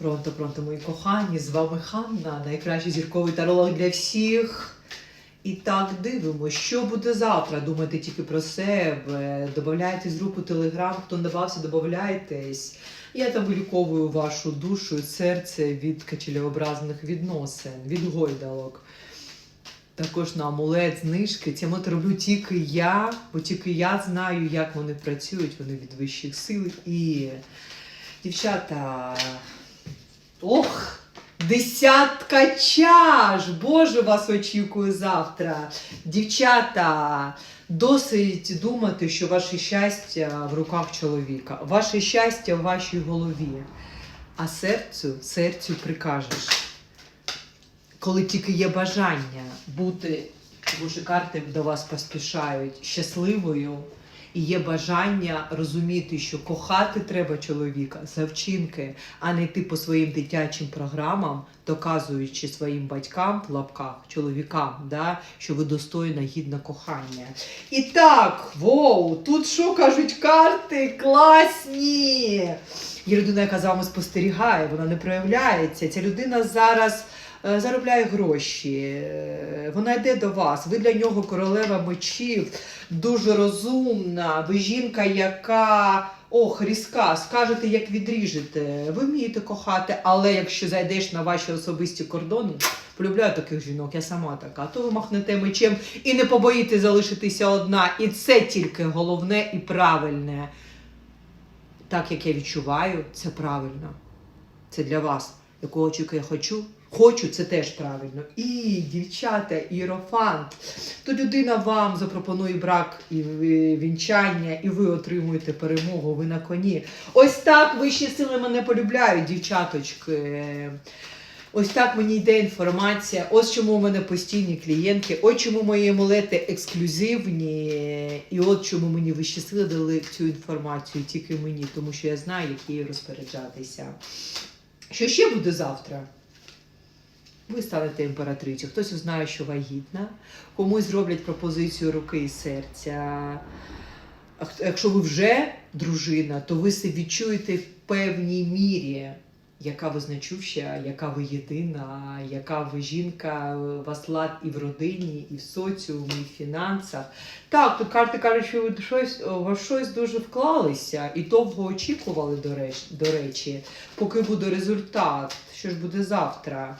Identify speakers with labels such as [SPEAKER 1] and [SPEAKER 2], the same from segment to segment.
[SPEAKER 1] Пронто, пронто, мої кохані, з вами Ханна, найкращий зірковий таролог для всіх. І так дивимося, що буде завтра. Думайте тільки про себе. Добавляйтесь в групу Телеграм. Хто не давався, добавляйтесь. Я там виліковую вашу душу і серце від качелеобразних відносин, від гойдалок. Також на амулет, знижки. Це мото роблю тільки я, бо тільки я знаю, як вони працюють, вони від вищих сил. І дівчата. Ох! Десятка чаш! Боже, вас очікую завтра. Дівчата, досить думати, що ваше щастя в руках чоловіка, ваше щастя в вашій голові. А серцю, серцю прикажеш. Коли тільки є бажання бути, що карти до вас поспішають щасливою, і є бажання розуміти, що кохати треба чоловіка за вчинки, а не йти по своїм дитячим програмам, доказуючи своїм батькам в лапках, чоловікам, да, що ви достойна, гідна кохання. І так, воу, тут що кажуть карти? Класні! Є людина, яка за вами спостерігає, вона не проявляється. Ця людина зараз заробляє гроші, е, вона йде до вас. Ви для нього королева мечів, дуже розумна. Ви жінка, яка ох, різка, скажете, як відріжете. Ви вмієте кохати, але якщо зайдеш на ваші особисті кордони, полюбляю таких жінок, я сама така, то ви махнете мечем і не побоїтесь залишитися одна. І це тільки головне і правильне. Так як я відчуваю, це правильно. Це для вас. Якого я хочу? Хочу, це теж правильно. І дівчата, іерофант. То людина вам запропонує брак і вінчання, і ви отримуєте перемогу, ви на коні. Ось так вищі сили мене полюбляють, дівчаточки. Ось так мені йде інформація. Ось чому у мене постійні клієнтки, ось чому мої амулети ексклюзивні, і от чому мені вищі сили дали цю інформацію тільки мені, тому що я знаю, як її розпоряджатися. Що ще буде завтра? Ви станете імператрицю. Хтось узнає, що вагітна, комусь зроблять пропозицію руки і серця. Якщо ви вже дружина, то ви себе відчуєте в певній мірі, яка ви значуща, яка ви єдина, яка ви жінка, у вас лад і в родині, і в соціумі, і в фінансах. Так, тут карти кажуть, що ви щось, вас щось дуже вклалися і довго очікували, до речі, до речі, поки буде результат. Що ж буде завтра?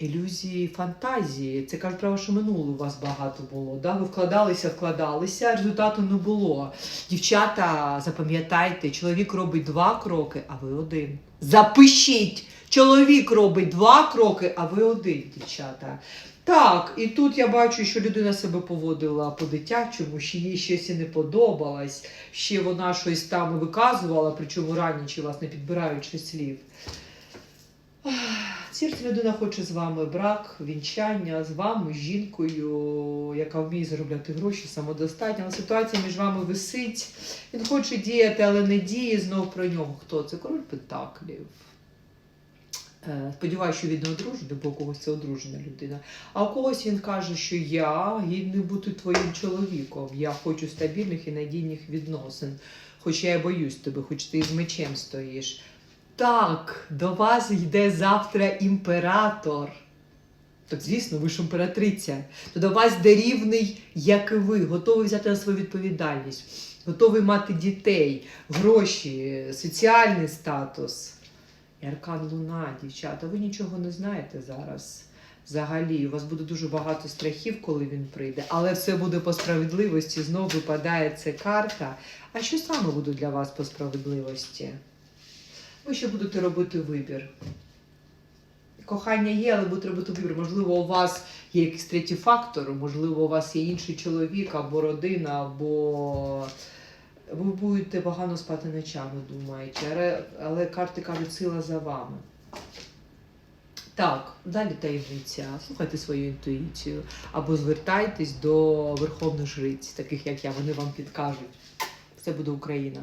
[SPEAKER 1] Ілюзії фантазії. Це кажуть про ваше минуле у вас багато було. Да? Ви вкладалися, вкладалися, результату не було. Дівчата, запам'ятайте, чоловік робить два кроки, а ви один. Запишіть! Чоловік робить два кроки, а ви один, дівчата. Так, і тут я бачу, що людина себе поводила по-дитячому, що їй щось і не подобалось, ще вона щось там виказувала, причому раніше вас не підбираючи слів. Серце людина хоче з вами брак, вінчання, з вами, з жінкою, яка вміє заробляти гроші, самодостатня. Але ситуація між вами висить. Він хоче діяти, але не діє знов про нього. Хто це? Король Пентаклів. Е, Сподіваюся, що він не одружений, бо у когось це одружена людина. А у когось він каже, що я гідний бути твоїм чоловіком. Я хочу стабільних і надійних відносин. Хоча я боюсь тебе, хоч ти з мечем стоїш. Так, до вас йде завтра імператор. Так, звісно, ви ж імператриця. То до вас йде рівний, як і ви, готовий взяти на свою відповідальність, готовий мати дітей, гроші, соціальний статус. І аркан Луна, дівчата, ви нічого не знаєте зараз. Взагалі, у вас буде дуже багато страхів, коли він прийде, але все буде по справедливості. Знову випадає ця карта. А що саме буде для вас по справедливості? Ви ще будете робити вибір. Кохання є, але будете робити вибір. Можливо, у вас є якийсь третій фактор, можливо, у вас є інший чоловік або родина, або ви будете погано спати ночами, думаєте. Але, але карти кажуть, сила за вами. Так, далі таємниця. Слухайте свою інтуїцію. Або звертайтесь до верховних жриць, таких як я, вони вам підкажуть. Це буде Україна.